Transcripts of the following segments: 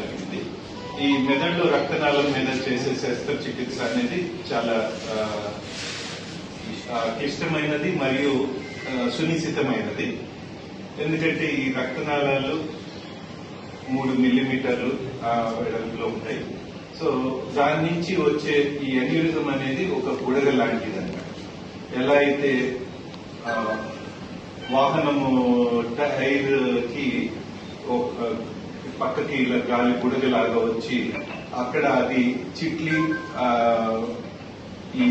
జరిగింది. ఈ మెదడు రక్తనాళం మీద చేసే శస్త్రచికిత్స అనేది చాలా క్లిష్టమైనది మరియు సునిశ్చితమైనది. ఎందుకంటే ఈ రక్తనాళాలు మూడు మిల్లీమీటర్లు వెడల్పులో ఉంటాయి. సో దాని నుంచి వచ్చే ఈ అన్యూరిజం అనేది ఒక బుడగ లాంటిది అన్నమాట ఎలా అయితే వాహనము టైర్కి పక్కకి ఇలా గాలి బుడగలాగా వచ్చి అక్కడ అది చిట్లి ఈ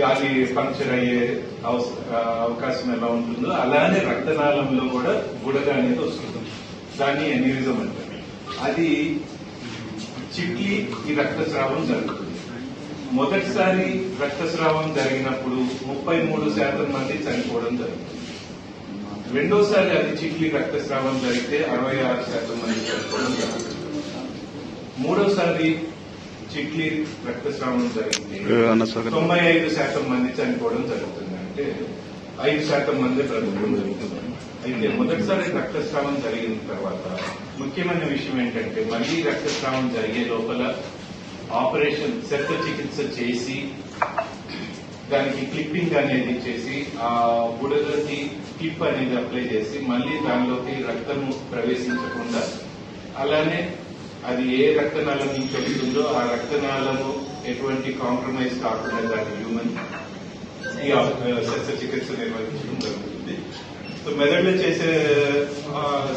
గాలి పంక్చర్ అయ్యే అవకాశం ఎలా ఉంటుందో అలానే రక్తనాళంలో కూడా బుడగ అనేది వస్తుంది. దాన్ని ఎన్యూరిజం అంటారు. అది చిట్లి ఈ రక్తస్రావం జరుగుతుంది. మొదటిసారి రక్తస్రావం జరిగినప్పుడు ముప్పై మూడు శాతం మంది చనిపోవడం జరుగుతుంది. రెండోసారి అది చిట్లి రక్తస్రావం జరిగితే అరవై ఆరు శాతం మంది చనిపోవడం జరుగుతుంది. మూడోసారి చిట్లి రక్తస్రావం జరిగితే తొంభై ఐదు శాతం మంది చనిపోవడం జరుగుతుంది. అంటే ఐదు శాతం మంది బ్రతకడం జరుగుతుంది అయితే మొదటిసారి రక్తస్రావం జరిగిన తర్వాత ముఖ్యమైన విషయం ఏంటంటే మళ్ళీ రక్తస్రావం జరిగే లోపల ఆపరేషన్ శస్త్రచికిత్స చేసి దానికి క్లిప్పింగ్ అనేది చేసి ఆ బుడగకి క్లిప్ అనేది అప్లై చేసి మళ్ళీ దానిలోకి రక్తము ప్రవేశించకుండా అలానే అది ఏ రక్తనాళం నుంచి వస్తుందో ఆ రక్తనాళము ఎటువంటి కాంప్రమైజ్ కాకుండా దాని హ్యూమన్ ఈ శస్త్రచికిత్స నిర్వహించడం జరుగుతుంది. సో మెదడులో చేసే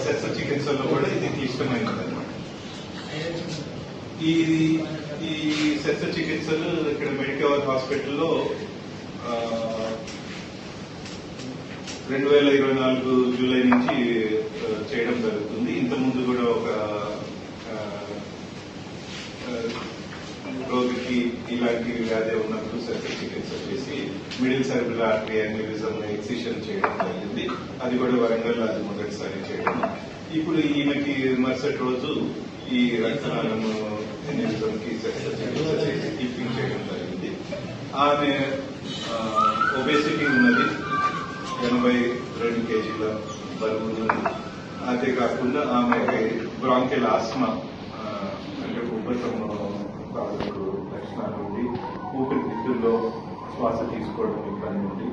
శస్త్రచికిత్సలో కూడా ఇది క్లిష్టమైనది అనమాట ఈ ఈ శస్త్రచికిత్సలు ఇక్కడ మెడికవర్ హాస్పిటల్లో రెండు వేల ఇరవై నాలుగు జూలై నుంచి చేయడం జరుగుతుంది. ఇంతకుముందు కూడా ఒక రోగికి ఇలాంటి వ్యాధి ఉన్నప్పుడు శస్త్రచికిత్స చేసి middle cerebral artery aneurysm excision చేయడం జరిగింది. అది కూడా వరంగల్ అది మొదటిసారి చేయడం. ఇప్పుడు ఈమెకి మరుసటి రోజు ఈ రక్తదానము అన్యూరిజం కి శస్త్రచికిత్స చేసి టిప్పింగ్ చేయడం జరిగింది ఆమె ఒబేసిటీ ఉన్నది. ఎనభై రెండు కేజీల బరువు ఉన్నది. అదే కాకుండా ఆమె బ్రాంకెల్ ఆస్మా అంటే ఉబ్బసం లక్షణాలు ఉండి ఊపిరితిత్తుల్లో శ్వాస తీసుకోవడం ఇబ్బంది ఉంది.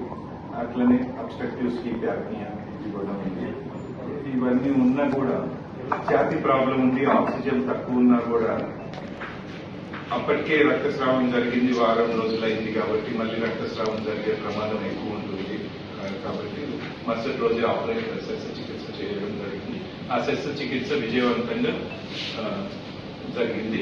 అట్లనే అబ్స్ట్రక్టివ్ స్లీప్ యాప్నియా ఇది కూడా ఉంది. ఇవన్నీ ఉన్నా కూడా ఛాతి ప్రాబ్లం ఉంది ఆక్సిజన్ తక్కువ ఉన్నా కూడా అప్పటికే రక్తస్రావం జరిగింది వారం రోజులైంది కాబట్టి మళ్ళీ రక్తస్రావం జరిగే ప్రమాదం ఎక్కువ ఉంటుంది. కాబట్టి మరుసటి రోజు ఆపరేషన్ శస్త్రచికిత్స చేయడం జరిగింది. ఆ శస్త్రచికిత్స విజయవంతంగా జరిగింది.